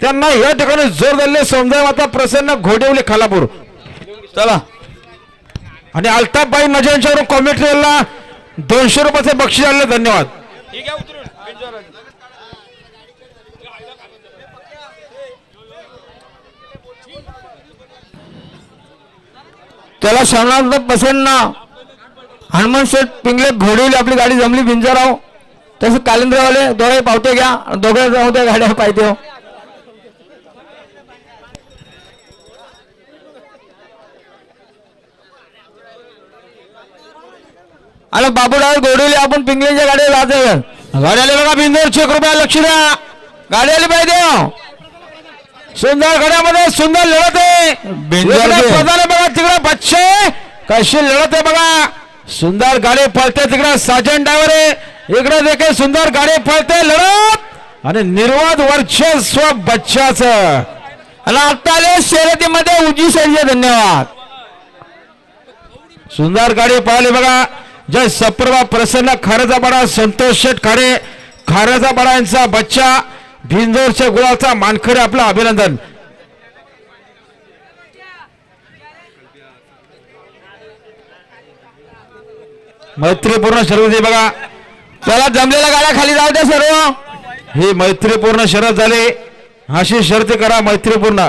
त्यांना या ठिकाणी जोर दिले समजा आता प्रसन्न घोडेवले खालापूर. चला. आणि अल्ताफबाई नजरांच्यावरून कॉमेंट्रीला दोनशे रुपयाचे बक्षीस आले धन्यवाद. त्याला शरणार्थ प्रसन्न. हनुमान शेठ पिंगले घोडवली आपली गाडी जमली भिंजराव. तसं कालिंद्रवाले दोघे पावते घ्या. दोघे जाऊ त्या गाड्या पाहिजे आणि बाबूराव घोडवली आपण पिंगलेच्या गाड्या जाते गाडी आली बघा बिंदूरचे कृपया लक्ष द्या गाडी आली पाहिजे. सुंदर गड्यामध्ये सुंदर लढत आहे. बघा तिकडे बच्चे. कशी लढत आहे बघा. सुंदर गाडी पळते तिकडे साजन ड्रायव्हर आहे. इकडे देखील सुंदर गाडी पळते लढत. आणि निर्वाद वर्चस्व बच्चाच. आणि आता आले शर्यतीमध्ये उजी संजय धन्यवाद. सुंदर गाडी पळाली बघा. जय सप्रभा प्रसन्न खारजाबाडा संतोष शेठ खारे खारेचा यांचा बच्चा भिंजोरच्या गुळाचा मानखरे आपलं अभिनंदन. मैत्रीपूर्ण शर्यत बघा. त्याला जमलेल्या गाड्या खाली जाऊ द्या सर्व. ही मैत्रीपूर्ण शरद झाली. अशी शर्ती करा मैत्रीपूर्ण.